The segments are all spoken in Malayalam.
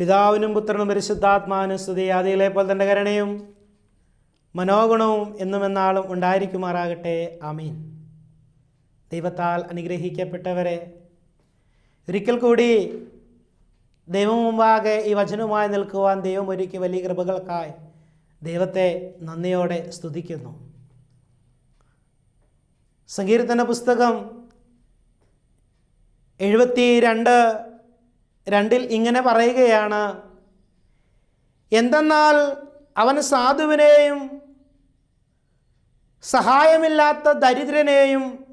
പിതാവിനും പുത്രനും പരിശുദ്ധാത്മാവിനും സ്തുതി. ആദിയിലെ പോലെ തന്റെ കരുണയും മനോഗുണവും എന്നും എന്നാളും ഉണ്ടായിരിക്കുമാറാകട്ടെ. ആമീൻ. ദൈവത്താൽ അനുഗ്രഹിക്കപ്പെട്ടവരെ ഒരിക്കൽ കൂടി ദൈവം മുമ്പാകെ ഈ വചനവുമായി നിൽക്കുവാൻ ദൈവം ഒരുക്കി വലിയ കൃപകൾക്കായി ദൈവത്തെ നന്ദിയോടെ സ്തുതിക്കുന്നു. സങ്കീർത്തന പുസ്തകം എഴുപത്തി രണ്ട് രണ്ടിൽ ഇങ്ങനെ പറയുകയാണ്. എന്തെന്നാൽ അവൻ സാധുവിനെയും സഹായമില്ലാത്ത ദരിദ്രനെയും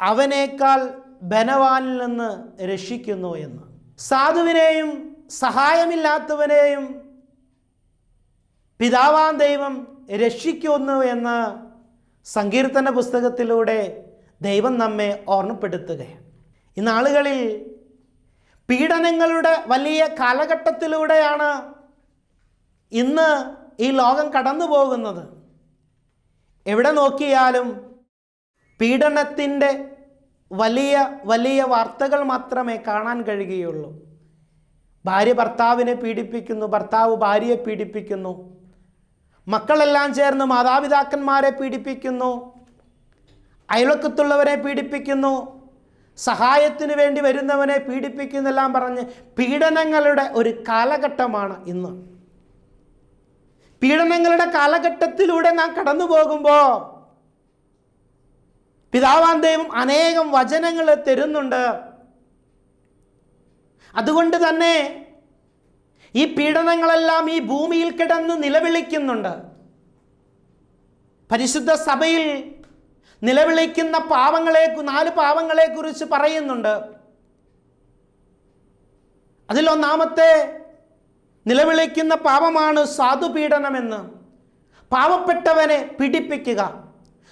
അവനേക്കാൾ ബനവാനിൽ നിന്ന് രക്ഷിക്കുന്നു എന്ന്. സാധുവിനെയും സഹായമില്ലാത്തവനെയും പിതാവാൻ ദൈവം രക്ഷിക്കുന്നു എന്ന് സങ്കീർത്തന പുസ്തകത്തിലൂടെ ദൈവം നമ്മെ ഓർമ്മപ്പെടുത്തുകയാണ്. ഈ നാളുകളിൽ പീഡനങ്ങളുടെ വലിയ കാലഘട്ടത്തിലൂടെയാണ് ഇന്ന് ഈ ലോകം കടന്നു പോകുന്നത്. എവിടെ നോക്കിയാലും പീഡനത്തിന്റെ വലിയ വലിയ വാർത്തകൾ മാത്രമേ കാണാൻ കഴിയുകയുള്ളൂ. ഭാര്യ ഭർത്താവിനെ പീഡിപ്പിക്കുന്നു ഭർത്താവ് ഭാര്യയെ പീഡിപ്പിക്കുന്നു മക്കളെല്ലാം ചേർന്ന് മാതാപിതാക്കന്മാരെ പീഡിപ്പിക്കുന്നു അയൽവക്കത്തുള്ളവരെ പീഡിപ്പിക്കുന്നു സഹായത്തിന് വേണ്ടി വരുന്നവനെ പീഡിപ്പിക്കുന്നെല്ലാം പറഞ്ഞ് പീഡനങ്ങളുടെ ഒരു കാലഘട്ടമാണ് ഇന്ന്. പീഡനങ്ങളുടെ കാലഘട്ടത്തിലൂടെ നാം കടന്നു പോകുമ്പോൾ പിതാവാൻ ദൈവം അനേകം വചനങ്ങൾ തരുന്നുണ്ട്. അതുകൊണ്ട് തന്നെ ഈ പീഡനങ്ങളെല്ലാം ഈ ഭൂമിയിൽ കിടന്ന് നിലവിളിക്കുന്നുണ്ട്. പരിശുദ്ധ സഭയിൽ നിലവിളിക്കുന്ന പാവങ്ങളെ നാല് പാവങ്ങളെ കുറിച്ച് പറയുന്നുണ്ട്. അതിലൊന്നാമത്തെ നിലവിളിക്കുന്ന പാപമാണ് സാധുപീഡനമെന്ന് പാവപ്പെട്ടവനെ പീഡിപ്പിക്കുക.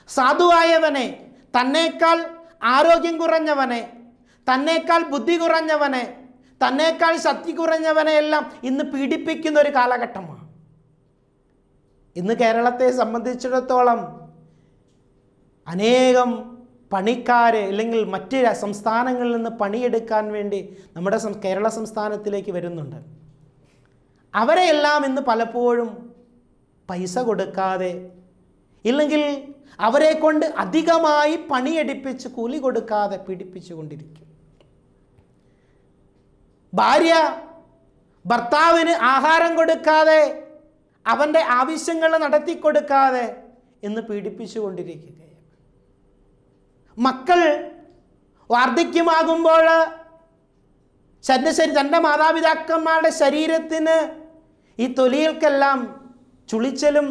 സാധുവായവനെ തന്നേക്കാൾ ആരോഗ്യം കുറഞ്ഞവനെ തന്നേക്കാൾ ബുദ്ധി കുറഞ്ഞവനെ തന്നേക്കാൾ ശക്തി കുറഞ്ഞവനെ എല്ലാം ഇന്ന് പീഡിപ്പിക്കുന്ന ഒരു കാലഘട്ടമാണ്. ഇന്ന് കേരളത്തെ സംബന്ധിച്ചിടത്തോളം അനേകം പണിക്കാരെ അല്ലെങ്കിൽ മറ്റ് സംസ്ഥാനങ്ങളിൽ നിന്ന് പണിയെടുക്കാൻ വേണ്ടി നമ്മുടെ കേരള സംസ്ഥാനത്തിലേക്ക് വരുന്നുണ്ട്. അവരെയെല്ലാം ഇന്ന് പലപ്പോഴും പൈസ കൊടുക്കാതെ ഇല്ലെങ്കിൽ അവരെ കൊണ്ട് അധികമായി പണിയെടുപ്പിച്ച് കൂലി കൊടുക്കാതെ പീഡിപ്പിച്ചു കൊണ്ടിരിക്കും. ഭാര്യ ഭർത്താവിന് ആഹാരം കൊടുക്കാതെ അവന്റെ ആവശ്യങ്ങൾ നടത്തി കൊടുക്കാതെ ഇന്ന് പീഡിപ്പിച്ചു കൊണ്ടിരിക്കുകയാണ്. മക്കൾ വാർദ്ധക്യമാകുമ്പോൾ തന്റെ ശരി തന്റെ മാതാപിതാക്കന്മാരുടെ ശരീരത്തിന് ഈ തൊലികൾക്കെല്ലാം ചുളിച്ചലും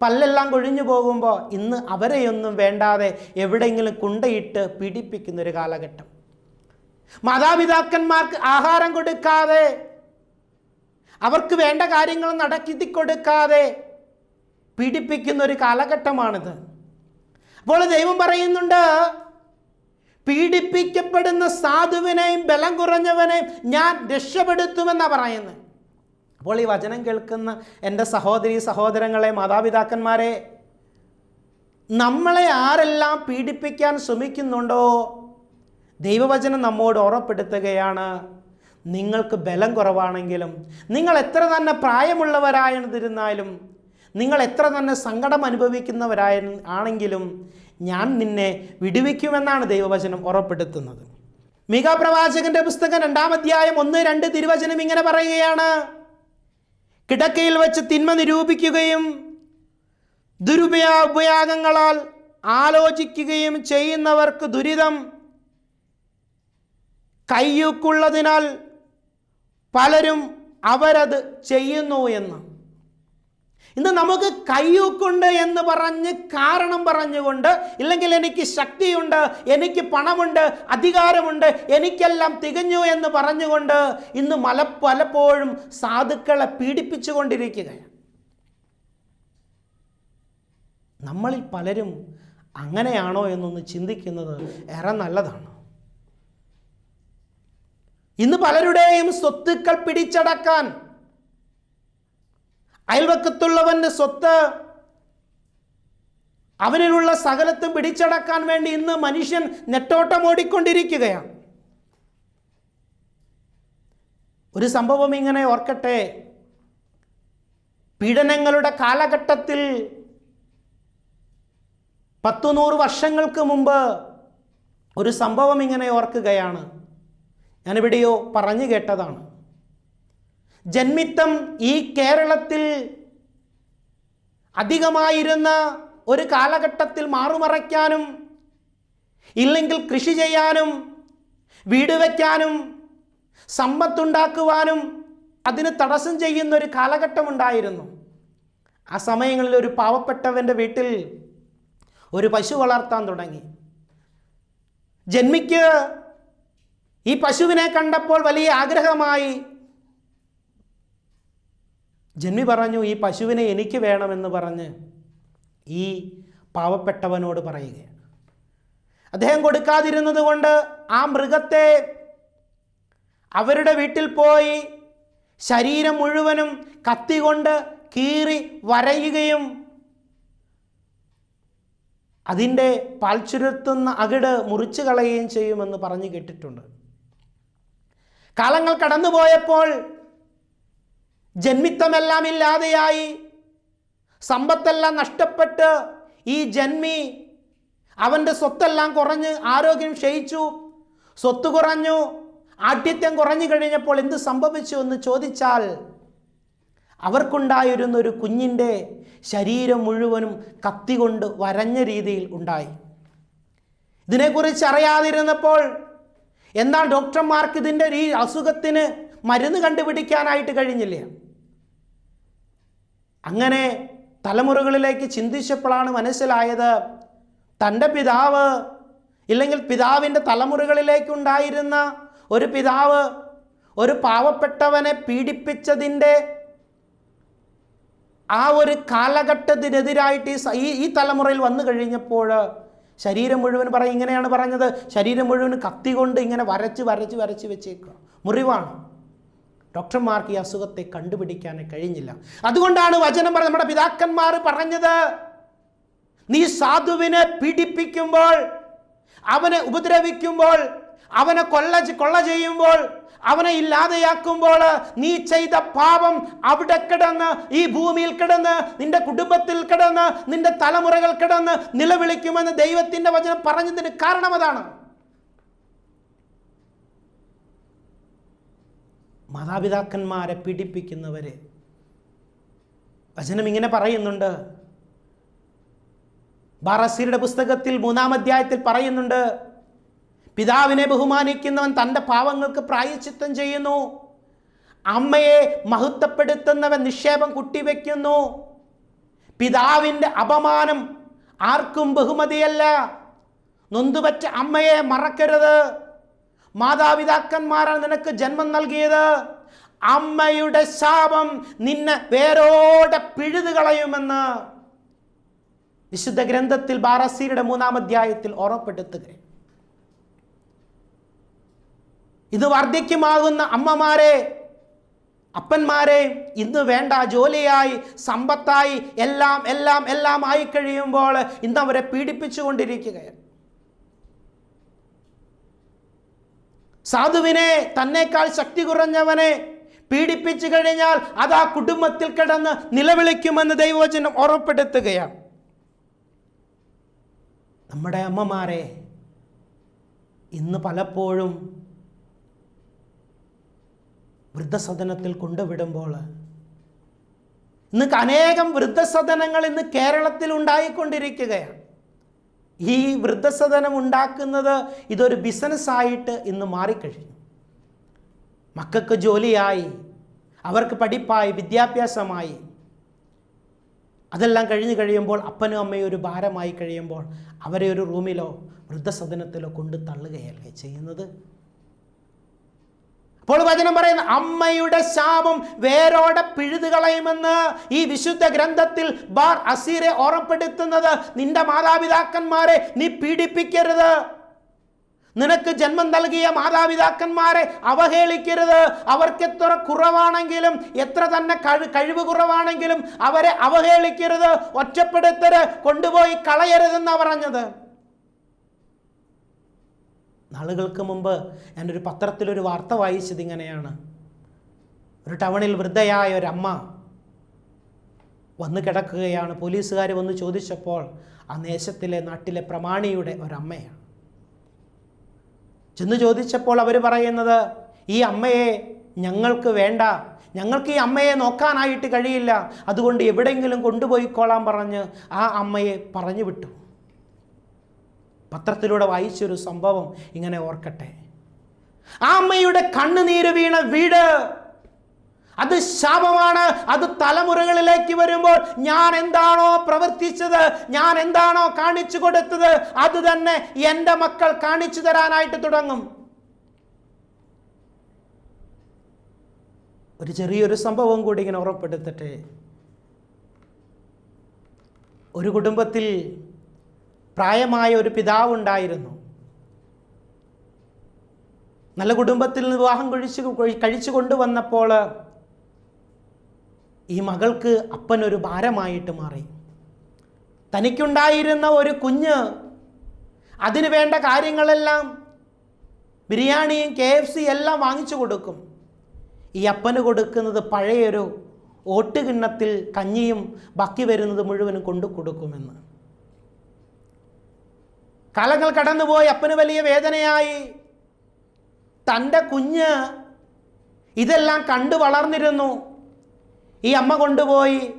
പല്ലെല്ലാം കൊഴിഞ്ഞു പോകുമ്പോൾ ഇന്ന് അവരെയൊന്നും വേണ്ടാതെ എവിടെയെങ്കിലും കുണ്ടയിട്ട് പീഡിപ്പിക്കുന്ന ഒരു കാലഘട്ടം. മാതാപിതാക്കന്മാർക്ക് ആഹാരം കൊടുക്കാതെ അവർക്ക് വേണ്ട കാര്യങ്ങൾ നടക്കിത്തി കൊടുക്കാതെ പീഡിപ്പിക്കുന്ന ഒരു കാലഘട്ടമാണിത്. അപ്പോൾ ദൈവം പറയുന്നുണ്ട് പീഡിപ്പിക്കപ്പെടുന്ന സാധുവിനെയും ബലം കുറഞ്ഞവനെയും ഞാൻ രക്ഷപ്പെടുത്തുമെന്നാണ് പറയുന്നത്. അപ്പോൾ ഈ വചനം കേൾക്കുന്ന എന്റെ സഹോദരി സഹോദരങ്ങളെ മാതാപിതാക്കന്മാരെ നമ്മളെ ആരെല്ലാം പീഡിപ്പിക്കാൻ ശ്രമിക്കുന്നുണ്ടോ? ദൈവവചനം നമ്മോട് ഓർമ്മപ്പെടുത്തുകയാണ് നിങ്ങൾക്ക് ബലം കുറവാണെങ്കിലും നിങ്ങൾ എത്ര തന്നെ പ്രായമുള്ളവരായിരുന്നിരുന്നാലും നിങ്ങൾ എത്ര തന്നെ സങ്കടം അനുഭവിക്കുന്നവരായ ആണെങ്കിലും ഞാൻ നിന്നെ വിടുവിക്കുമെന്നാണ് ദൈവവചനം ഉറപ്പെടുത്തുന്നത്. മിക പ്രവാചകന്റെ പുസ്തകം രണ്ടാം അധ്യായം ഒന്ന് രണ്ട് തിരുവചനം ഇങ്ങനെ പറയുകയാണ്. കിടക്കയിൽ വെച്ച് തിന്മ നിരൂപിക്കുകയും ദുരുപയോ ഉപയോഗങ്ങളാൽ ആലോചിക്കുകയും ചെയ്യുന്നവർക്ക് ദുരിതം കയ്യൂക്കുള്ളതിനാൽ പലരും അവരത് ചെയ്യുന്നു എന്ന്. ഇന്ന് നമുക്ക് കയ്യൂക്കുണ്ട് എന്ന് പറഞ്ഞ് കാരണം പറഞ്ഞുകൊണ്ട് ഇല്ലെങ്കിൽ എനിക്ക് ശക്തിയുണ്ട് എനിക്ക് പണമുണ്ട് അധികാരമുണ്ട് എനിക്കെല്ലാം തികഞ്ഞു എന്ന് പറഞ്ഞുകൊണ്ട് ഇന്ന് മല പലപ്പോഴും സാധുക്കളെ പീഡിപ്പിച്ചുകൊണ്ടിരിക്കുകയാണ്. നമ്മളിൽ പലരും അങ്ങനെയാണോ എന്നൊന്ന് ചിന്തിക്കുന്നത് ഏറെ നല്ലതാണ്. ഇന്ന് പലരുടെയും സ്വത്തുക്കൾ പിടിച്ചടക്കാൻ അയൽവക്കത്തുള്ളവന്റെ സ്വത്ത് അവനിലുള്ള സകലത്തും പിടിച്ചടക്കാൻ വേണ്ടി ഇന്ന് മനുഷ്യൻ നെട്ടോട്ടം ഓടിക്കൊണ്ടിരിക്കുകയാണ്. ഒരു സംഭവം ഇങ്ങനെ ഓർക്കട്ടെ. പീഡനങ്ങളുടെ കാലഘട്ടത്തിൽ പത്തു നൂറ് വർഷങ്ങൾക്ക് മുമ്പ് ഒരു സംഭവം ഇങ്ങനെ ഓർക്കുകയാണ്. ഞാനിവിടെയോ പറഞ്ഞു കേട്ടതാണ്. ജന്മിത്തം ഈ കേരളത്തിൽ അധികമായിരുന്ന ഒരു കാലഘട്ടത്തിൽ മാറുമറയ്ക്കാനും ഇല്ലെങ്കിൽ കൃഷി ചെയ്യാനും വീട് വയ്ക്കാനും സമ്പത്തുണ്ടാക്കുവാനും അതിന് തടസ്സം ചെയ്യുന്ന ഒരു കാലഘട്ടമുണ്ടായിരുന്നു. ആ സമയങ്ങളിൽ ഒരു പാവപ്പെട്ടവന്റെ വീട്ടിൽ ഒരു പശു വളർത്താൻ തുടങ്ങി. ജന്മിക്ക് ഈ പശുവിനെ കണ്ടപ്പോൾ വലിയ ആഗ്രഹമായി ജന്മി പറഞ്ഞു ഈ പശുവിനെ എനിക്ക് വേണമെന്ന് പറഞ്ഞ് ഈ പാവപ്പെട്ടവനോട് പറയുകയാണ്. അദ്ദേഹം കൊടുക്കാതിരുന്നത് കൊണ്ട് ആ മൃഗത്തെ അവരുടെ വീട്ടിൽ പോയി ശരീരം മുഴുവനും കത്തി കൊണ്ട് കീറി വരയുകയും അതിന്റെ പാൽച്ചുരുത്തുന്ന അകിട് മുറിച്ചു കളയുകയും ചെയ്യുമെന്ന് പറഞ്ഞു കേട്ടിട്ടുണ്ട്. കാലങ്ങൾ കടന്നുപോയപ്പോൾ ജന്മിത്തമെല്ലാം ഇല്ലാതെയായി സമ്പത്തെല്ലാം നഷ്ടപ്പെട്ട് ഈ ജന്മി അവന്റെ സ്വത്തെല്ലാം കുറഞ്ഞ് ആരോഗ്യം ക്ഷയിച്ചു. സ്വത്ത് കുറഞ്ഞു. ആഠ്യത്യം കുറഞ്ഞു കഴിഞ്ഞപ്പോൾ എന്ത് സംഭവിച്ചു എന്ന് ചോദിച്ചാൽ അവർക്കുണ്ടായിരുന്ന ഒരു കുഞ്ഞിന്റെ ശരീരം മുഴുവനും കത്തി കൊണ്ട് വരഞ്ഞ രീതിയിൽ ഉണ്ടായി. ഇതിനെക്കുറിച്ച് അറിയാതിരുന്നപ്പോൾ എന്നാൽ ഡോക്ടർമാർക്ക് ഇതിന്റെ ഈ അസുഖത്തിന് മരുന്ന് കണ്ടുപിടിക്കാനായിട്ട് കഴിഞ്ഞില്ല. അങ്ങനെ തലമുറകളിലേക്ക് ചിന്തിച്ചപ്പോഴാണ് മനസ്സിലായത് തന്റെ പിതാവ് ഇല്ലെങ്കിൽ പിതാവിന്റെ തലമുറകളിലേക്കുണ്ടായിരുന്ന ഒരു പിതാവ് ഒരു പാവപ്പെട്ടവനെ പീഡിപ്പിച്ചതിന്റെ ആ ഒരു കാലഘട്ടത്തിനെതിരായിട്ട് ഈ ഈ തലമുറയിൽ വന്നു കഴിഞ്ഞപ്പോൾ ശരീരം മുഴുവൻ പറയും ഇങ്ങനെയാണ് പറഞ്ഞത്. ശരീരം മുഴുവൻ കത്തി കൊണ്ട് ഇങ്ങനെ വരച്ച് വരച്ച് വരച്ച് വെച്ചേക്കുക. മുറിവാണ്. ഡോക്ടർമാർക്ക് ഈ അസുഖത്തെ കണ്ടുപിടിക്കാൻ കഴിഞ്ഞില്ല. അതുകൊണ്ടാണ് വചനം പറഞ്ഞ നമ്മുടെ പിതാക്കന്മാർ പറഞ്ഞത് നീ സാധുവിനെ പീഡിപ്പിക്കുമ്പോൾ അവനെ ഉപദ്രവിക്കുമ്പോൾ അവനെ കൊല്ല കൊള്ള ചെയ്യുമ്പോൾ അവനെ ഇല്ലാതെയാക്കുമ്പോൾ നീ ചെയ്ത പാപം അവിടെ കിടന്ന് ഈ ഭൂമിയിൽ കിടന്ന് നിന്റെ കുടുംബത്തിൽ കിടന്ന് നിന്റെ തലമുറകൾ കിടന്ന് നിലവിളിക്കുമെന്ന് ദൈവത്തിന്റെ വചനം പറഞ്ഞതിന് കാരണം അതാണ്. മാതാപിതാക്കന്മാരെ പീഡിപ്പിക്കുന്നവർ വചനം ഇങ്ങനെ പറയുന്നുണ്ട്. ബാറസീരുടെ പുസ്തകത്തിൽ മൂന്നാം അധ്യായത്തിൽ പറയുന്നുണ്ട് പിതാവിനെ ബഹുമാനിക്കുന്നവൻ തന്റെ പാവങ്ങൾക്ക് പ്രായച്ചിത്തം ചെയ്യുന്നു. അമ്മയെ മഹത്വപ്പെടുത്തുന്നവൻ നിക്ഷേപം കുട്ടിവെക്കുന്നു. പിതാവിന്റെ അപമാനം ആർക്കും ബഹുമതിയല്ല. നൊന്തുപറ്റ അമ്മയെ മറക്കരുത്. മാതാപിതാക്കന്മാരാണ് നിനക്ക് ജന്മം നൽകിയത്. അമ്മയുടെ ശാപം നിന്നെ വേരോടെ പിഴുതു കളയുമെന്ന് വിശുദ്ധ ഗ്രന്ഥത്തിൽ ബാറസീരുടെ മൂന്നാം അധ്യായത്തിൽ ഓർമ്മപ്പെടുത്തുകയാണ്. ഇത് വാർദ്ധക്യമാകുന്ന അമ്മമാരെ അപ്പന്മാരെ ഇന്ന് വേണ്ട ജോലിയായി സമ്പത്തായി എല്ലാം എല്ലാം എല്ലാം ആയി കഴിയുമ്പോൾ ഇന്ന് അവരെ പീഡിപ്പിച്ചുകൊണ്ടിരിക്കുകയാണ്. സാധുവിനെ തന്നേക്കാൾ ശക്തി കുറഞ്ഞവനെ പീഡിപ്പിച്ചു കഴിഞ്ഞാൽ അത് ആ കുടുംബത്തിൽ കിടന്ന് നിലവിളിക്കുമെന്ന് ദൈവവചനം ഓർമ്മപ്പെടുത്തുകയാണ് നമ്മുടെ അമ്മമാരെ ഇന്ന് പലപ്പോഴും വൃദ്ധസദനത്തിൽ കൊണ്ടുവിടുമ്പോൾ ഇന്ന് അനേകം വൃദ്ധസദനങ്ങൾ ഇന്ന് കേരളത്തിൽ ഉണ്ടായിക്കൊണ്ടിരിക്കുകയാണ്. ഈ വൃദ്ധസദനം ഉണ്ടാക്കുന്നത് ഇതൊരു ബിസിനസ്സായിട്ട് ഇന്ന് മാറിക്കഴിഞ്ഞു. മക്കൾക്ക് ജോലിയായി അവർക്ക് പഠിപ്പായി വിദ്യാഭ്യാസമായി. അതെല്ലാം കഴിഞ്ഞ് കഴിയുമ്പോൾ അപ്പനും അമ്മയും ഒരു ഭാരമായി കഴിയുമ്പോൾ അവരെ ഒരു റൂമിലോ വൃദ്ധസദനത്തിലോ കൊണ്ട് തള്ളുകയല്ലേ ചെയ്യുന്നത്? അപ്പോൾ വചനം പറയുന്ന അമ്മയുടെ ശാപം വേരോടെ പിഴുതു കളയുമെന്ന് ഈ വിശുദ്ധ ഗ്രന്ഥത്തിൽ ബാർ അസീരെ ഓർമ്മപ്പെടുത്തുന്നത്. നിന്റെ മാതാപിതാക്കന്മാരെ നീ പീഡിപ്പിക്കരുത്. നിനക്ക് ജന്മം നൽകിയ മാതാപിതാക്കന്മാരെ അവഹേളിക്കരുത്. അവർക്ക് എത്ര കുറവാണെങ്കിലും എത്ര തന്നെ കഴി കഴിവ് കുറവാണെങ്കിലും അവരെ അവഹേളിക്കരുത്. ഒറ്റപ്പെടുത്തരുത് കൊണ്ടുപോയി കളയരുതെന്നാണ് പറഞ്ഞത്. നാളുകൾക്ക് മുമ്പ് ഞാനൊരു പത്രത്തിലൊരു വാർത്ത വായിച്ചത് ഇങ്ങനെയാണ് ഒരു ടൗണിൽ വൃദ്ധയായ ഒരമ്മ വന്ന് കിടക്കുകയാണ്. പോലീസുകാർ വന്ന് ചോദിച്ചപ്പോൾ ആ ദേശത്തിലെ നാട്ടിലെ പ്രമാണിയുടെ ഒരമ്മയാണ്. ചെന്ന് ചോദിച്ചപ്പോൾ അവർ പറയുന്നത് ഈ അമ്മയെ ഞങ്ങൾക്ക് വേണ്ട. ഞങ്ങൾക്ക് ഈ അമ്മയെ നോക്കാനായിട്ട് കഴിയില്ല. അതുകൊണ്ട് എവിടെയെങ്കിലും കൊണ്ടുപോയിക്കോളാൻ പറഞ്ഞ് ആ അമ്മയെ പറഞ്ഞു വിട്ടു. പത്രത്തിലൂടെ വായിച്ചൊരു സംഭവം ഇങ്ങനെ ഓർക്കട്ടെ. ആ അമ്മയുടെ കണ്ണുനീര് വീണ വീട്. അത് ശാപമാണ്. അത് തലമുറകളിലേക്ക് വരുമ്പോൾ ഞാൻ എന്താണോ പ്രവർത്തിച്ചത് ഞാൻ എന്താണോ കാണിച്ചു കൊടുത്തത് അത് തന്നെ എന്റെ മക്കൾ കാണിച്ചു തരാനായിട്ട് തുടങ്ങും. ഒരു ചെറിയൊരു സംഭവം കൂടി ഇങ്ങനെ ഉറപ്പെടുത്തട്ടെ ഒരു കുടുംബത്തിൽ പ്രായമായ ഒരു പിതാവുണ്ടായിരുന്നു നല്ല കുടുംബത്തിൽ വിവാഹം കഴിച്ചു കഴിച്ചു കൊണ്ടുവന്നപ്പോൾ ഈ മകൾക്ക് അപ്പനൊരു ഭാരമായിട്ട് മാറി. തനിക്കുണ്ടായിരുന്ന ഒരു കുഞ്ഞ് അതിന് വേണ്ട കാര്യങ്ങളെല്ലാം ബിരിയാണിയും കെ എഫ് സി എല്ലാം വാങ്ങിച്ചു കൊടുക്കും. ഈ അപ്പന് കൊടുക്കുന്നത് പഴയൊരു ഓട്ടുകിണ്ണത്തിൽ കഞ്ഞിയും ബാക്കി വരുന്നത് മുഴുവനും കൊണ്ടു കൊടുക്കുമെന്ന്. കാലങ്ങൾ കടന്നുപോയി അപ്പന് വലിയ വേദനയായി. തന്റെ കുഞ്ഞ് ഇതെല്ലാം കണ്ടു വളർന്നിരുന്നു. ഈ അമ്മ കൊണ്ടുപോയി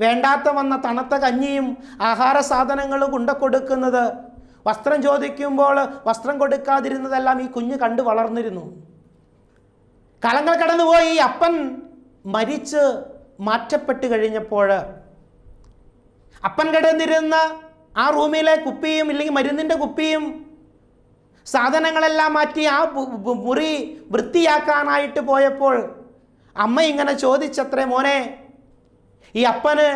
വേണ്ടാത്ത വന്ന തണുത്ത കഞ്ഞിയും ആഹാര സാധനങ്ങളും കൊണ്ട കൊടുക്കുന്നത്. വസ്ത്രം ചോദിക്കുമ്പോൾ വസ്ത്രം കൊടുക്കാതിരുന്നതെല്ലാം ഈ കുഞ്ഞ് കണ്ടു വളർന്നിരുന്നു. കാലങ്ങൾ കടന്നുപോയി. ഈ അപ്പൻ മരിച്ച് മാറ്റപ്പെട്ട് കഴിഞ്ഞപ്പോൾ അപ്പൻ കിടന്നിരുന്ന ആ റൂമിലെ കുപ്പിയും ഇല്ലെങ്കിൽ മരുന്നിന്റെ കുപ്പിയും സാധനങ്ങളെല്ലാം മാറ്റി ആ മുറി വൃത്തിയാക്കാനായിട്ട് പോയപ്പോൾ അമ്മ ഇങ്ങനെ ചോദിച്ചത്രേ മോനെ ഈ അപ്പന്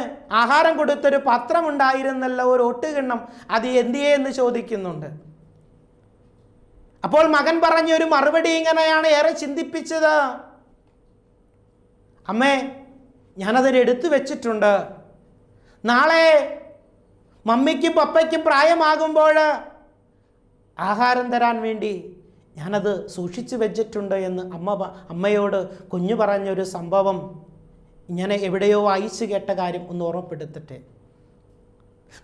ആഹാരം കൊടുത്തൊരു പത്രമുണ്ടായിരുന്നല്ലോ ഒരു ഒട്ടുകിണ്ണം. അത് എന്തിയേ എന്ന് ചോദിക്കുന്നുണ്ട്. അപ്പോൾ മകൻ പറഞ്ഞ ഒരു മറുപടി ഇങ്ങനെയാണ് ഏറെ ചിന്തിപ്പിച്ചത്. അമ്മേ ഞാനതിന് എടുത്തു വെച്ചിട്ടുണ്ട്. നാളെ മമ്മിക്കും പപ്പയ്ക്കും പ്രായമാകുമ്പോൾ ആഹാരം തരാൻ വേണ്ടി ഞാനത് സൂക്ഷിച്ചു വെച്ചിട്ടുണ്ട് എന്ന് അമ്മ അമ്മയോട് കുഞ്ഞു പറഞ്ഞൊരു സംഭവം ഇങ്ങനെ എവിടെയോ വായിച്ചു കേട്ട കാര്യം ഒന്ന് ഓർമ്മപ്പെടുത്തട്ടെ.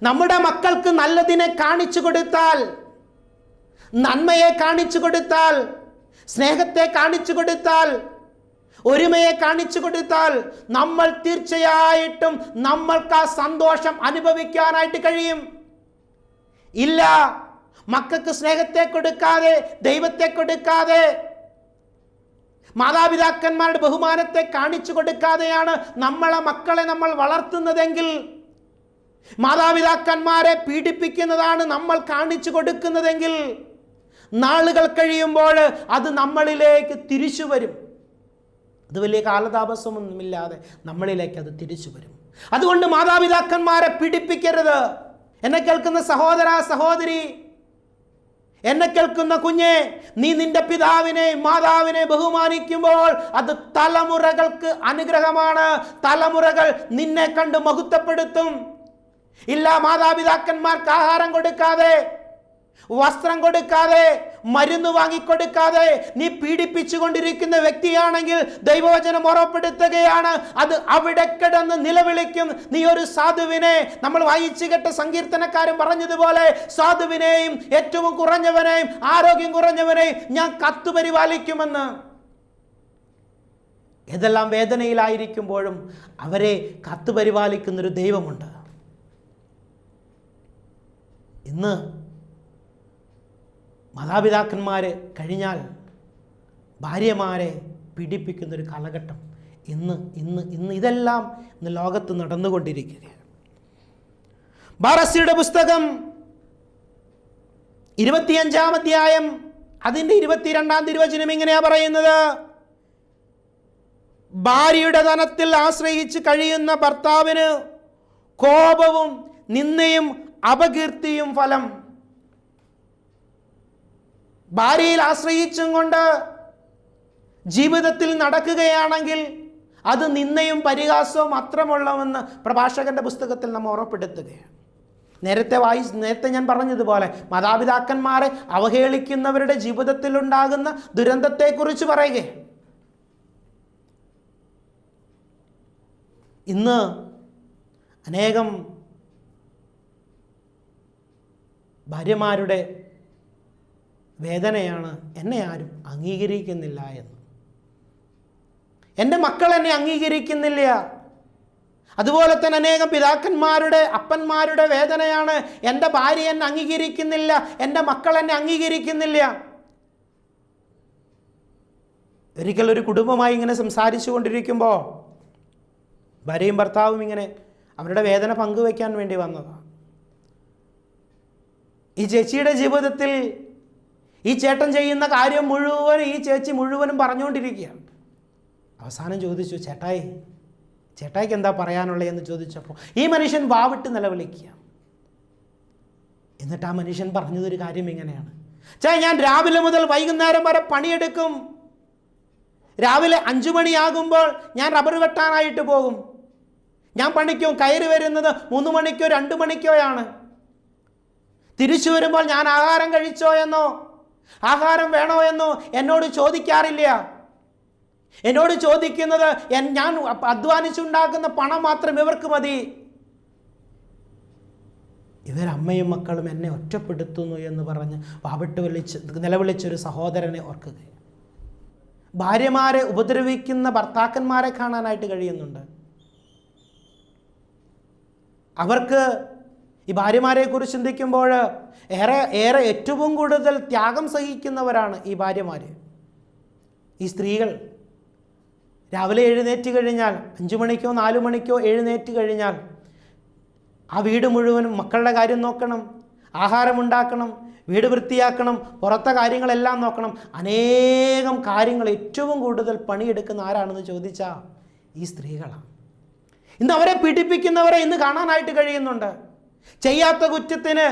നമ്മുടെ മക്കൾക്ക് നല്ലതിനെ കാണിച്ചു കൊടുത്താൽ നന്മയെ കാണിച്ചു കൊടുത്താൽ സ്നേഹത്തെ കാണിച്ചു കൊടുത്താൽ ഒരുമയെ കാണിച്ചു കൊടുത്താൽ നമ്മൾ തീർച്ചയായിട്ടും നമ്മൾക്ക് ആ സന്തോഷം അനുഭവിക്കാനായിട്ട് കഴിയും. ഇല്ല മക്കൾക്ക് സ്നേഹത്തെ കൊടുക്കാതെ ദൈവത്തെ കൊടുക്കാതെ മാതാപിതാക്കന്മാരുടെ ബഹുമാനത്തെ കാണിച്ചു കൊടുക്കാതെയാണ് നമ്മളെ മക്കളെ നമ്മൾ വളർത്തുന്നതെങ്കിൽ മാതാപിതാക്കന്മാരെ പീഡിപ്പിക്കുന്നതാണ് നമ്മൾ കാണിച്ചു കൊടുക്കുന്നതെങ്കിൽ നാളുകൾ കഴിയുമ്പോൾ അത് നമ്മളിലേക്ക് തിരിച്ചു വരും. അത് വലിയ കാലതാപസമൊന്നുമില്ലാതെ നമ്മളിലേക്ക് അത് തിരിച്ചു വരും. അതുകൊണ്ട് മാതാപിതാക്കന്മാരെ പിടിപ്പിക്കരുത്. എന്നെ കേൾക്കുന്ന സഹോദര സഹോദരി എന്നെ കേൾക്കുന്ന കുഞ്ഞെ നീ നിന്റെ പിതാവിനെ മാതാവിനെ ബഹുമാനിക്കുമ്പോൾ അത് തലമുറകൾക്ക് അനുഗ്രഹമാണ്. തലമുറകൾ നിന്നെ കണ്ട് മഹത്വപ്പെടുത്തും. ഇല്ല മാതാപിതാക്കന്മാർക്ക് ആഹാരം കൊടുക്കാതെ വസ്ത്രം കൊടുക്കാതെ മരുന്ന് വാങ്ങിക്കൊടുക്കാതെ നീ പീഡിപ്പിച്ചുകൊണ്ടിരിക്കുന്ന വ്യക്തിയാണെങ്കിൽ ദൈവവചനം ഉറപ്പെടുത്തുകയാണ് അത് അവിടെ കിടന്ന് നിലവിളിക്കും. നീ ഒരു സാധുവിനെ നമ്മൾ വായിച്ചു കേട്ട സങ്കീർത്തനക്കാരൻ പറഞ്ഞതുപോലെ സാധുവിനെയും ഏറ്റവും കുറഞ്ഞവനെയും ആരോഗ്യം കുറഞ്ഞവനെയും ഞാൻ കത്തുപരിപാലിക്കുമെന്ന് ഏതെല്ലാം വേദനയിലായിരിക്കുമ്പോഴും അവരെ കത്തുപരിപാലിക്കുന്നൊരു ദൈവമുണ്ട്. ഇന്ന് മാതാപിതാക്കന്മാർ കഴിഞ്ഞാൽ ഭാര്യമാരെ പീഡിപ്പിക്കുന്നൊരു കാലഘട്ടം ഇന്ന് ഇന്ന് ഇന്ന് ഇതെല്ലാം ഇന്ന് ലോകത്ത് നടന്നുകൊണ്ടിരിക്കുകയാണ്. ബാറസിയുടെ പുസ്തകം ഇരുപത്തിയഞ്ചാം അധ്യായം അതിന്റെ ഇരുപത്തിരണ്ടാം തിരുവചനം ഇങ്ങനെയാണ് പറയുന്നത്? ഭാര്യയുടെ ധനത്തിൽ ആശ്രയിച്ച് കഴിയുന്ന ഭർത്താവിന് കോപവും നിന്ദയും അപകീർത്തിയും ഫലം ഭാര്യയിൽ ആശ്രയിച്ചും കൊണ്ട് ജീവിതത്തിൽ നടക്കുകയാണെങ്കിൽ അത് നിന്നയും പരിഹാസവും മാത്രമുള്ളവെന്ന് പ്രഭാഷകന്റെ പുസ്തകത്തിൽ നമ്മൾ ഉറപ്പെടുത്തുകയാണ്. നേരത്തെ വായി നേരത്തെ ഞാൻ പറഞ്ഞതുപോലെ മാതാപിതാക്കന്മാരെ അവഹേളിക്കുന്നവരുടെ ജീവിതത്തിൽ ഉണ്ടാകുന്ന ദുരന്തത്തെക്കുറിച്ച് പറയുക ഇന്ന് അനേകം ഭാര്യമാരുടെ വേദനയാണ് എന്നെ ആരും അംഗീകരിക്കുന്നില്ല എന്ന്. എന്റെ മക്കൾ എന്നെ അംഗീകരിക്കുന്നില്ല. അതുപോലെ തന്നെ അനേകം പിതാക്കന്മാരുടെ അപ്പന്മാരുടെ വേദനയാണ് എന്റെ ഭാര്യ എന്നെ അംഗീകരിക്കുന്നില്ല എന്റെ മക്കൾ എന്നെ അംഗീകരിക്കുന്നില്ല. ഒരിക്കൽ ഒരു കുടുംബമായി ഇങ്ങനെ സംസാരിച്ചു കൊണ്ടിരിക്കുമ്പോൾ ഭാര്യയും ഭർത്താവും ഇങ്ങനെ അവരുടെ വേദന പങ്കുവയ്ക്കാൻ വേണ്ടി വന്നതാണ് ഈ ചേച്ചിയുടെ ജീവിതത്തിൽ ഈ ചേട്ടൻ ചെയ്യുന്ന കാര്യം മുഴുവൻ ഈ ചേച്ചി മുഴുവനും പറഞ്ഞുകൊണ്ടിരിക്കുകയാണ്. അവസാനം ചോദിച്ചു ചേട്ടായി ചേട്ടായിക്ക് എന്താ പറയാനുള്ളതെന്ന് ചോദിച്ചപ്പോൾ ഈ മനുഷ്യൻ വാവിട്ട് നിലവിളിക്കുക എന്നിട്ട് ആ മനുഷ്യൻ പറഞ്ഞതൊരു കാര്യം ഇങ്ങനെയാണ്. ചേ ഞാൻ രാവിലെ മുതൽ വൈകുന്നേരം വരെ പണിയെടുക്കും. രാവിലെ അഞ്ചു മണിയാകുമ്പോൾ ഞാൻ റബ്ബർ വെട്ടാനായിട്ട് പോകും. ഞാൻ പണിക്കും കയറി വരുന്നത് മൂന്ന് മണിക്കോ രണ്ട് മണിക്കോയാണ് തിരിച്ചു വരുമ്പോൾ ഞാൻ ആഹാരം കഴിച്ചോ എന്നോ? ആഹാരം വേണോ എന്ന് എന്നോട് ചോദിക്കാറില്ല. എന്നോട് ചോദിക്കുന്നത് ഞാൻ അധ്വാനിച്ചുണ്ടാക്കുന്ന പണം മാത്രം ഇവർക്ക് മതി. ഇവരമ്മയും മക്കളും എന്നെ ഒറ്റപ്പെടുത്തുന്നു എന്ന് പറഞ്ഞ് വാവിട്ട് വിളിച്ച് നിലവിളിച്ചൊരു സഹോദരനെ ഓർക്കുക. ഭാര്യമാരെ ഉപദ്രവിക്കുന്ന ഭർത്താക്കന്മാരെ കാണാനായിട്ട് കഴിയുന്നുണ്ട്. അവർക്ക് ഈ ഭാര്യമാരെക്കുറിച്ച് ചിന്തിക്കുമ്പോൾ ഏറെ ഏറെ ഏറ്റവും കൂടുതൽ ത്യാഗം സഹിക്കുന്നവരാണ് ഈ ഭാര്യമാർ ഈ സ്ത്രീകൾ. രാവിലെ എഴുന്നേറ്റ് കഴിഞ്ഞാൽ അഞ്ചു മണിക്കോ നാലു മണിക്കോ എഴുന്നേറ്റ് കഴിഞ്ഞാൽ ആ വീട് മുഴുവനും മക്കളുടെ കാര്യം നോക്കണം ആഹാരമുണ്ടാക്കണം വീട് വൃത്തിയാക്കണം പുറത്തെ കാര്യങ്ങളെല്ലാം നോക്കണം. അനേകം കാര്യങ്ങൾ ഏറ്റവും കൂടുതൽ പണിയെടുക്കുന്ന ആരാണെന്ന് ചോദിച്ചാൽ ഈ സ്ത്രീകളാണ് ഇന്ന് അവരെ പീഡിപ്പിക്കുന്നവരെ ഇന്ന് കാണാനായിട്ട് കഴിയുന്നുണ്ട്. ചെയ്യാത്ത കുറ്റത്തിന്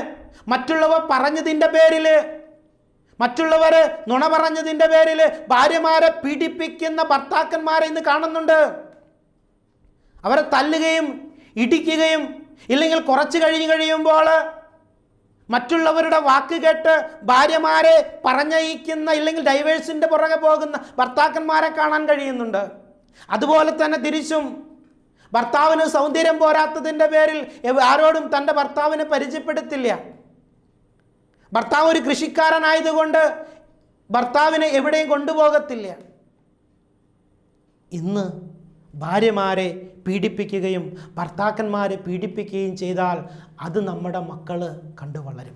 മറ്റുള്ളവർ പറഞ്ഞതിന്റെ പേരിൽ മറ്റുള്ളവർ നുണ പറഞ്ഞതിന്റെ പേരിൽ ഭാര്യമാരെ പീഡിപ്പിക്കുന്ന ഭർത്താക്കന്മാരെ ഇന്ന് കാണുന്നുണ്ട്. അവരെ തല്ലുകയും ഇടിക്കുകയും ഇല്ലെങ്കിൽ കുറച്ച് കഴിഞ്ഞ് കഴിയുമ്പോൾ മറ്റുള്ളവരുടെ വാക്ക് കേട്ട് ഭാര്യമാരെ പറഞ്ഞയക്കുന്ന ഇല്ലെങ്കിൽ ഡൈവേഴ്സിന്റെ പുറകെ പോകുന്ന ഭർത്താക്കന്മാരെ കാണാൻ കഴിയുന്നുണ്ട്. അതുപോലെ തന്നെ തിരിച്ചും ഭർത്താവിന് സൗന്ദര്യം പോരാത്തതിന്റെ പേരിൽ ആരോടും തന്റെ ഭർത്താവിനെ പരിചയപ്പെടുത്തില്ല. ഭർത്താവ് ഒരു കൃഷിക്കാരനായതുകൊണ്ട് ഭർത്താവിനെ എവിടെയും കൊണ്ടുപോകത്തില്ല. ഇന്ന് ഭാര്യമാരെ പീഡിപ്പിക്കുകയും ഭർത്താക്കന്മാരെ പീഡിപ്പിക്കുകയും ചെയ്താൽ അത് നമ്മുടെ മക്കൾ കണ്ടു വളരും.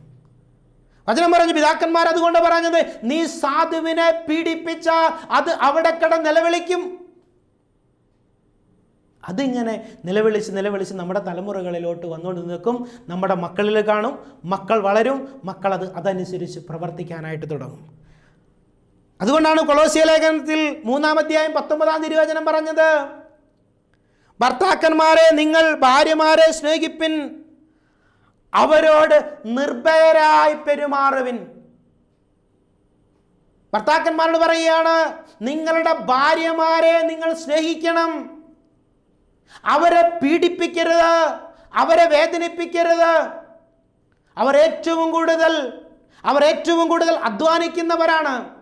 വചനം പറഞ്ഞു പിതാക്കന്മാർ അതുകൊണ്ട് പറഞ്ഞത് നീ സാധുവിനെ പീഡിപ്പിച്ചാൽ അത് അവിടെ കട നിലവിളിക്കും. അതിങ്ങനെ നിലവിളിച്ച് നിലവിളിച്ച് നമ്മുടെ തലമുറകളിലോട്ട് വന്നുകൊണ്ട് നിൽക്കും. നമ്മുടെ മക്കളിൽ കാണും. മക്കൾ വളരും. മക്കൾ അത് അതനുസരിച്ച് പ്രവർത്തിക്കാനായിട്ട് തുടങ്ങും. അതുകൊണ്ടാണ് കൊളോസിയ ലേഖനത്തിൽ മൂന്നാമധ്യായം പത്തൊമ്പതാം തിരുവചനം പറഞ്ഞത് ഭർത്താക്കന്മാരെ നിങ്ങൾ ഭാര്യമാരെ സ്നേഹിപ്പിൻ. അവരോട് നിർഭയരായി പെരുമാറുവിൻ. ഭർത്താക്കന്മാരോട് പറയുകയാണ് നിങ്ങളുടെ ഭാര്യമാരെ നിങ്ങൾ സ്നേഹിക്കണം. അവരെ പീഡിപ്പിക്കരുത് അവരെ വേദനിപ്പിക്കരുത്. അവർ ഏറ്റവും കൂടുതൽ അവർ ഏറ്റവും കൂടുതൽ അധ്വാനിക്കുന്നവരാണ്.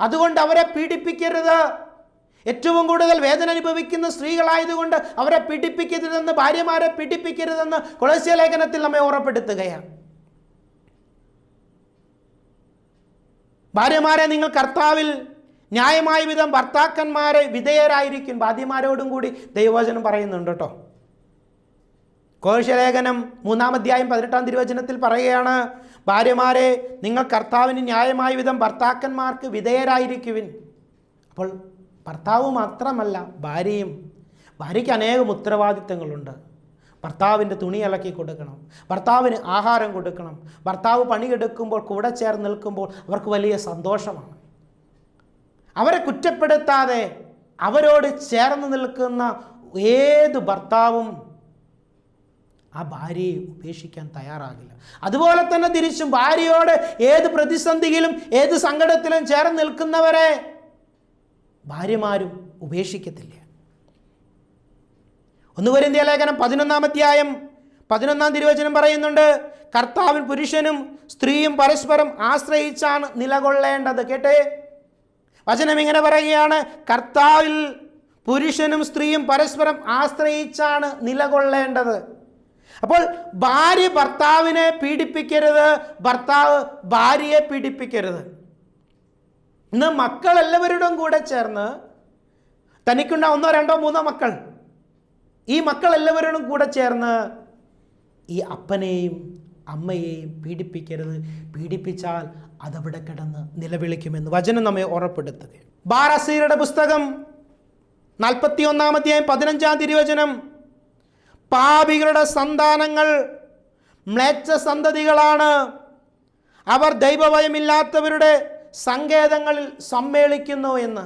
അതുകൊണ്ട് അവരെ പീഡിപ്പിക്കരുത്. ഏറ്റവും കൂടുതൽ വേദന അനുഭവിക്കുന്ന സ്ത്രീകളായതുകൊണ്ട് അവരെ പീഡിപ്പിക്കരുതെന്ന് ഭാര്യമാരെ പീഡിപ്പിക്കരുതെന്ന് കൊളസ്യ ലേഖനത്തിൽ നമ്മെ ഓർമ്മപ്പെടുത്തുകയാണ്. ഭാര്യമാരെ നിങ്ങൾ കർത്താവിൽ ന്യായമായ വിധം ഭർത്താക്കന്മാരെ വിധേയരായിരിക്കും. ഭാദ്യമാരോടും കൂടി ദൈവവചനം പറയുന്നുണ്ട് കേട്ടോ. കോശലേഖനം മൂന്നാം അധ്യായം പതിനെട്ടാം തിരുവചനത്തിൽ പറയുകയാണ് ഭാര്യമാരെ നിങ്ങൾ കർത്താവിന് ന്യായമായ വിധം ഭർത്താക്കന്മാർക്ക് വിധേയരായിരിക്കുവിൻ. അപ്പോൾ ഭർത്താവ് മാത്രമല്ല ഭാര്യയും ഭാര്യയ്ക്ക് അനേകം ഉത്തരവാദിത്തങ്ങളുണ്ട്. ഭർത്താവിന്റെ തുണി ഇളക്കി കൊടുക്കണം ഭർത്താവിന് ആഹാരം കൊടുക്കണം ഭർത്താവ് പണിയെടുക്കുമ്പോൾ കൂടെ ചേർന്ന് നിൽക്കുമ്പോൾ അവർക്ക് വലിയ സന്തോഷമാണ്. അവരെ കുറ്റപ്പെടുത്താതെ അവരോട് ചേർന്ന് നിൽക്കുന്ന ഏത് ഭർത്താവും ആ ഭാര്യയെ ഉപേക്ഷിക്കാൻ തയ്യാറാകില്ല. അതുപോലെ തന്നെ തിരിച്ചും ഭാര്യയോട് ഏത് പ്രതിസന്ധിയിലും ഏത് സങ്കടത്തിലും ചേർന്ന് നിൽക്കുന്നവരെ ഭാര്യമാരും ഉപേക്ഷിക്കത്തില്ല. ഒന്ന് വരുന്ന ലേഖനം പതിനൊന്നാം അധ്യായം പതിനൊന്നാം തിരുവചനം പറയുന്നുണ്ട് കർത്താവിൻ പുരുഷനും സ്ത്രീയും പരസ്പരം ആശ്രയിച്ചാണ് നിലകൊള്ളേണ്ടത്. കേട്ടേ? വചനം ഇങ്ങനെ പറയുകയാണ് കർത്താവിൽ പുരുഷനും സ്ത്രീയും പരസ്പരം ആശ്രയിച്ചാണ് നിലകൊള്ളേണ്ടത്. അപ്പോൾ ഭാര്യ ഭർത്താവിനെ പീഡിപ്പിക്കരുത് ഭർത്താവ് ഭാര്യയെ പീഡിപ്പിക്കരുത്. ഇന്ന് മക്കൾ എല്ലാവരുടെയും കൂടെ ചേർന്ന് തനിക്കുണ്ട ഒന്നോ രണ്ടോ മൂന്നോ മക്കൾ ഈ മക്കൾ എല്ലാവരോടും കൂടെ ചേർന്ന് ഈ അപ്പനെയും അമ്മയെയും പീഡിപ്പിക്കരുത്. പീഡിപ്പിച്ചാൽ അതവിടെ കിടന്ന് നിലവിളിക്കുമെന്ന് വചനം നമ്മെ ഉറപ്പെടുത്തുക ബാറസീരുടെ പുസ്തകം നാൽപ്പത്തി ഒന്നാമധ്യായം പതിനഞ്ചാം തിരുവചനം. പാപികളുടെ സന്താനങ്ങൾ മ്ലേച്ഛ സന്തതികളാണ്. അവർ ദൈവഭയമില്ലാത്തവരുടെ സങ്കേതങ്ങളിൽ സമ്മേളിക്കുന്നു എന്ന്.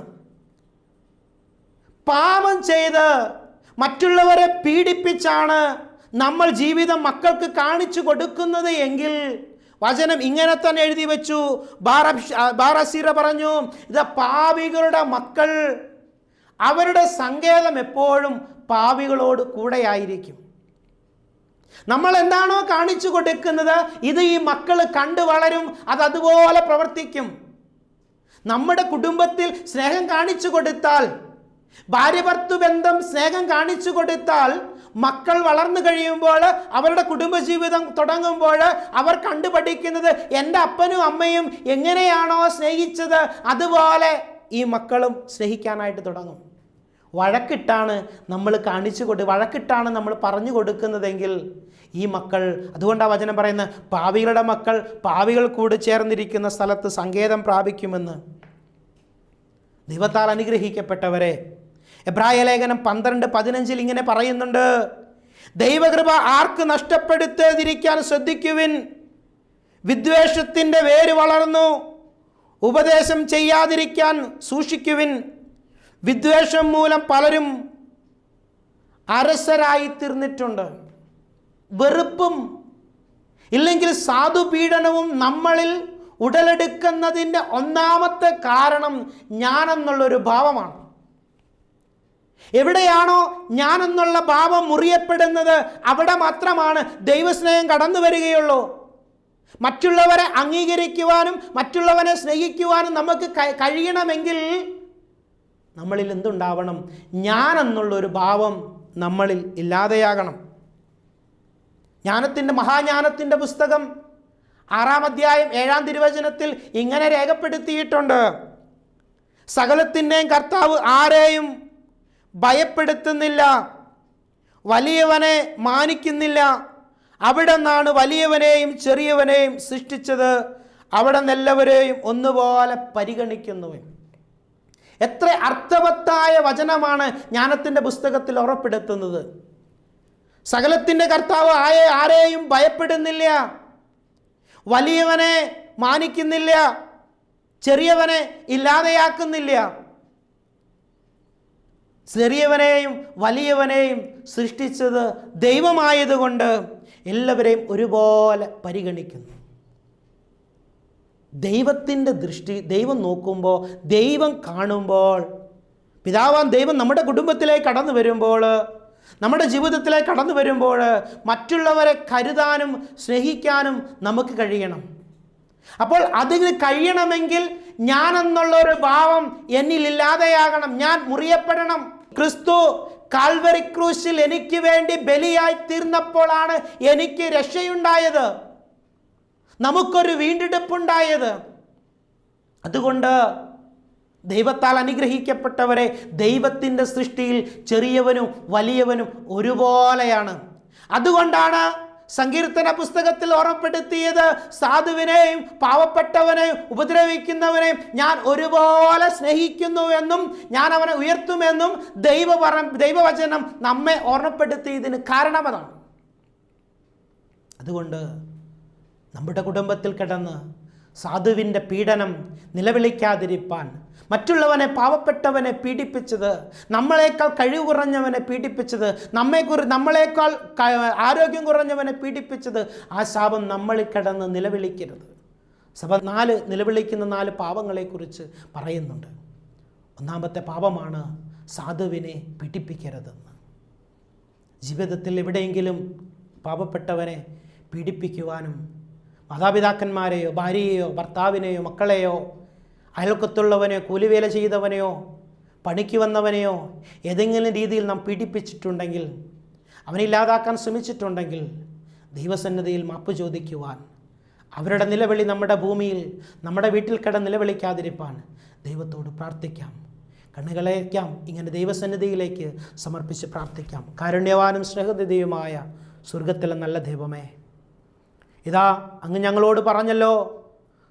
പാപം ചെയ്ത് മറ്റുള്ളവരെ പീഡിപ്പിച്ചാണ് നമ്മൾ ജീവിതം മക്കൾക്ക് കാണിച്ചു കൊടുക്കുന്നത് എങ്കിൽ വചനം ഇങ്ങനെ തന്നെ എഴുതി വെച്ചു. ബാറസീറ പറഞ്ഞു ഇത് പാവികളുടെ മക്കൾ. അവരുടെ സങ്കേതം എപ്പോഴും പാവികളോട് കൂടെയായിരിക്കും. നമ്മൾ എന്താണോ കാണിച്ചു കൊടുക്കുന്നത് ഇത് ഈ മക്കൾ കണ്ടു വളരും അത് അതുപോലെ പ്രവർത്തിക്കും. നമ്മുടെ കുടുംബത്തിൽ സ്നേഹം കാണിച്ചു കൊടുത്താൽ ഭാര്യ ഭർത്തു ബന്ധം സ്നേഹം കാണിച്ചു കൊടുത്താൽ മക്കൾ വളർന്നു കഴിയുമ്പോൾ അവരുടെ കുടുംബജീവിതം തുടങ്ങുമ്പോൾ അവർ കണ്ടുപഠിക്കുന്നത് എന്റെ അപ്പനും അമ്മയും എങ്ങനെയാണോ സ്നേഹിച്ചത് അതുപോലെ ഈ മക്കളും സ്നേഹിക്കാനായിട്ട് തുടങ്ങും. വഴക്കിട്ടാണ് നമ്മൾ കാണിച്ചു കൊടു വഴക്കിട്ടാണ് നമ്മൾ പറഞ്ഞു കൊടുക്കുന്നതെങ്കിൽ ഈ മക്കൾ അതുകൊണ്ടാണ് വചനം പറയുന്നത് പാവികളുടെ മക്കൾ പാവികൾ കൂടി ചേർന്നിരിക്കുന്ന സ്ഥലത്ത് സങ്കേതം പ്രാപിക്കുമെന്ന് ദൈവത്താൽ അനുഗ്രഹിക്കപ്പെട്ടവരെ എബ്രായ ലേഖനം പന്ത്രണ്ട് പതിനഞ്ചിൽ ഇങ്ങനെ പറയുന്നുണ്ട്. ദൈവകൃപ ആർക്ക് നഷ്ടപ്പെടുത്താതിരിക്കാൻ ശ്രദ്ധിക്കുവിൻ? വിദ്വേഷത്തിന്റെ വേര് വളർന്നു. ഉപദേശം ചെയ്യാതിരിക്കാൻ സൂക്ഷിക്കുവിൻ. വിദ്വേഷം മൂലം പലരും അരസരായിത്തീർന്നിട്ടുണ്ട് വെറുപ്പും ഇല്ലെങ്കിൽ സാധുപീഡനവും നമ്മളിൽ ഉടലെടുക്കുന്നതിന്റെ ഒന്നാമത്തെ കാരണം ഞാനെന്നുള്ളൊരു ഭാവമാണ്. എവിടെയാണോ ഞാനെന്നുള്ള ഭാവം മുറിയപ്പെടുന്നത് അവിടെ മാത്രമാണ് ദൈവസ്നേഹം കടന്നു വരികയുള്ളൂ. മറ്റുള്ളവരെ അംഗീകരിക്കുവാനും മറ്റുള്ളവരെ സ്നേഹിക്കുവാനും നമുക്ക് കഴിയണമെങ്കിൽ നമ്മളിൽ എന്തുണ്ടാവണം? ഞാനെന്നുള്ളൊരു ഭാവം നമ്മളിൽ ഇല്ലാതെയാകണം. ജ്ഞാനത്തിന്റെ മഹാജ്ഞാനത്തിന്റെ പുസ്തകം ആറാം അധ്യായം ഏഴാം തിരുവചനത്തിൽ ഇങ്ങനെ രേഖപ്പെടുത്തിയിട്ടുണ്ട്. സകലത്തിന്റെയും കർത്താവ് ആരെയും ഭയപ്പെടുത്തുന്നില്ല. വലിയവനെ മാനിക്കുന്നില്ല. അവിടെ നിന്നാണ് വലിയവനെയും ചെറിയവനെയും സൃഷ്ടിച്ചത്. അവിടെ നിന്നെല്ലാവരെയും ഒന്നുപോലെ പരിഗണിക്കുന്നു. എത്ര അർത്ഥവത്തായ വചനമാണ് ജ്ഞാനത്തിന്റെ പുസ്തകത്തിൽ ഉറപ്പെടുത്തുന്നത്. സകലത്തിന്റെ കർത്താവ് ആയ ആരെയും ഭയപ്പെടുന്നില്ല. വലിയവനെ മാനിക്കുന്നില്ല. ചെറിയവനെ ഇല്ലാതെയാക്കുന്നില്ല. ചെറിയവനെയും വലിയവനെയും സൃഷ്ടിച്ചത് ദൈവമായതുകൊണ്ട് എല്ലാവരെയും ഒരുപോലെ പരിഗണിക്കുന്നു. ദൈവത്തിന്റെ ദൃഷ്ടി ദൈവം നോക്കുമ്പോൾ ദൈവം കാണുമ്പോൾ പിതാവാൻ ദൈവം നമ്മുടെ കുടുംബത്തിലേക്ക് കടന്നു വരുമ്പോൾ നമ്മുടെ ജീവിതത്തിലേക്ക് കടന്നു വരുമ്പോൾ മറ്റുള്ളവരെ കരുതാനും സ്നേഹിക്കാനും നമുക്ക് കഴിയണം. അപ്പോൾ അതിന് കഴിയണമെങ്കിൽ ഞാനെന്നുള്ള ഒരു ഭാവം എന്നിലില്ലാതെയാകണം ഞാൻ മുറിയപ്പെടണം. ക്രിസ്തു കാൽവറി ക്രൂശിൽ എനിക്ക് വേണ്ടി ബലിയായി തീർന്നപ്പോഴാണ് എനിക്ക് രക്ഷയുണ്ടായത്. നമുക്കൊരു വീണ്ടെടുപ്പുണ്ടായത്. അതുകൊണ്ട് ദൈവത്താൽ അനുഗ്രഹിക്കപ്പെട്ടവരെ ദൈവത്തിന്റെ സൃഷ്ടിയിൽ ചെറിയവനും വലിയവനും ഒരുപോലെയാണ്. അതുകൊണ്ടാണ് സങ്കീർത്തന പുസ്തകത്തിൽ ഓർമ്മപ്പെടുത്തിയത് സാധുവിനെയും പാവപ്പെട്ടവനെയും ഉപദ്രവിക്കുന്നവനെയും ഞാൻ ഒരുപോലെ സ്നേഹിക്കുന്നുവെന്നും ഞാൻ അവനെ ഉയർത്തുമെന്നും ദൈവ ദൈവവചനം നമ്മെ ഓർമ്മപ്പെടുത്തിയതിന് കാരണമതാണ്. അതുകൊണ്ട് നമ്മുടെ കുടുംബത്തിൽ കിടന്ന് സാധുവിന്റെ പീഡനം നിലവിളിക്കാതിരിപ്പാൻ. മറ്റുള്ളവനെ പാവപ്പെട്ടവനെ പീഡിപ്പിച്ചത് നമ്മളെക്കാൾ കഴിവ് കുറഞ്ഞവനെ പീഡിപ്പിച്ചത് നമ്മെ കുറി നമ്മളെക്കാൾ ആരോഗ്യം കുറഞ്ഞവനെ പീഡിപ്പിച്ചത് ആ ശാപം നമ്മളിൽ കിടന്ന് നിലവിളിക്കരുത്. സഭ നാല് നിലവിളിക്കുന്ന നാല് പാപങ്ങളെക്കുറിച്ച് പറയുന്നുണ്ട്. ഒന്നാമത്തെ പാപമാണ് സാധുവിനെ പീഡിപ്പിക്കരുതെന്ന്. ജീവിതത്തിൽ എവിടെയെങ്കിലും പാവപ്പെട്ടവനെ പീഡിപ്പിക്കുവാനും മാതാപിതാക്കന്മാരെയോ ഭാര്യയെയോ ഭർത്താവിനെയോ മക്കളെയോ അയൽക്കത്തുള്ളവനെയോ കൂലിവേല ചെയ്തവനെയോ പണിക്ക് വന്നവനെയോ ഏതെങ്കിലും രീതിയിൽ നാം പീഡിപ്പിച്ചിട്ടുണ്ടെങ്കിൽ അവനെ ഇല്ലാതാക്കാൻ ശ്രമിച്ചിട്ടുണ്ടെങ്കിൽ ദൈവസന്നിധിയിൽ മാപ്പ് ചോദിക്കുവാൻ അവരുടെ നിലവിളി നമ്മുടെ ഭൂമിയിൽ നമ്മുടെ വീട്ടിൽ കിട നിലവിളിക്കാതിരിപ്പാൻ ദൈവത്തോട് പ്രാർത്ഥിക്കാം. കണ്ണുകളേക്കാം ഇങ്ങനെ ദൈവസന്നിധിയിലേക്ക് സമർപ്പിച്ച് പ്രാർത്ഥിക്കാം. കാരുണ്യവാനും സ്നേഹനിധിയുമായ സ്വർഗത്തിലെ നല്ല ദൈവമേ ഇതാ അങ്ങ് ഞങ്ങളോട് പറഞ്ഞല്ലോ.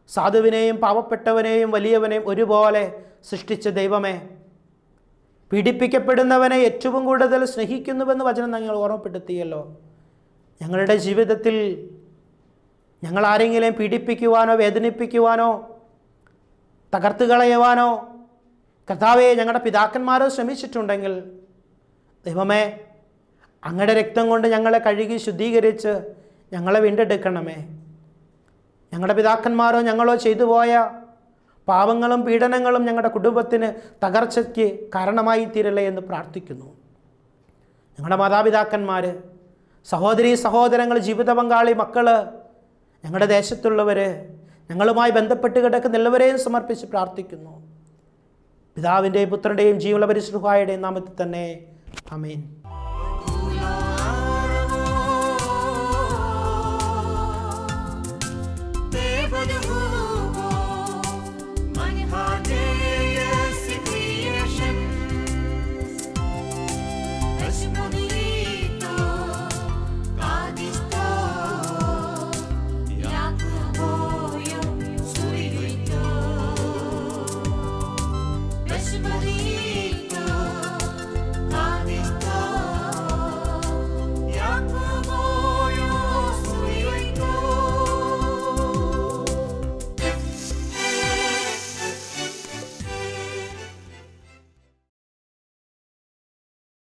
സാധുവിനെയും പാവപ്പെട്ടവനെയും വലിയവനെയും ഒരുപോലെ സൃഷ്ടിച്ച ദൈവമേ. പീഡിപ്പിക്കപ്പെടുന്നവനെ ഏറ്റവും കൂടുതൽ സ്നേഹിക്കുന്നുവെന്ന് വചനം ഞങ്ങൾ ഓർമ്മപ്പെടുത്തിയല്ലോ. ഞങ്ങളുടെ ജീവിതത്തിൽ ഞങ്ങൾ ആരെങ്കിലും പീഡിപ്പിക്കുവാനോ വേദനിപ്പിക്കുവാനോ തകർത്ത് കളയുവാനോ കർത്താവെ ഞങ്ങളുടെ പിതാക്കന്മാരോ ശ്രമിച്ചിട്ടുണ്ടെങ്കിൽ ദൈവമേ അങ്ങയുടെ രക്തം കൊണ്ട് ഞങ്ങളെ കഴുകി ശുദ്ധീകരിച്ച് ഞങ്ങളെ വീണ്ടെടുക്കണമേ. ഞങ്ങളുടെ പിതാക്കന്മാരോ ഞങ്ങളോ ചെയ്തു പോയ പാവങ്ങളും പീഡനങ്ങളും ഞങ്ങളുടെ കുടുംബത്തിന് തകർച്ചയ്ക്ക് കാരണമായി തീരല്ലേ എന്ന് പ്രാർത്ഥിക്കുന്നു. ഞങ്ങളുടെ മാതാപിതാക്കന്മാർ സഹോദരി സഹോദരങ്ങൾ ജീവിത പങ്കാളി മക്കൾ ഞങ്ങളുടെ ദേശത്തുള്ളവർ ഞങ്ങളുമായി ബന്ധപ്പെട്ട് കിടക്കുന്ന എല്ലാവരെയും സമർപ്പിച്ച് പ്രാർത്ഥിക്കുന്നു. പിതാവിന്റെയും പുത്രന്റെയും ജീവന പരിശുദ്ധായുടെയും നാമത്തിൽ തന്നെ. അമീൻ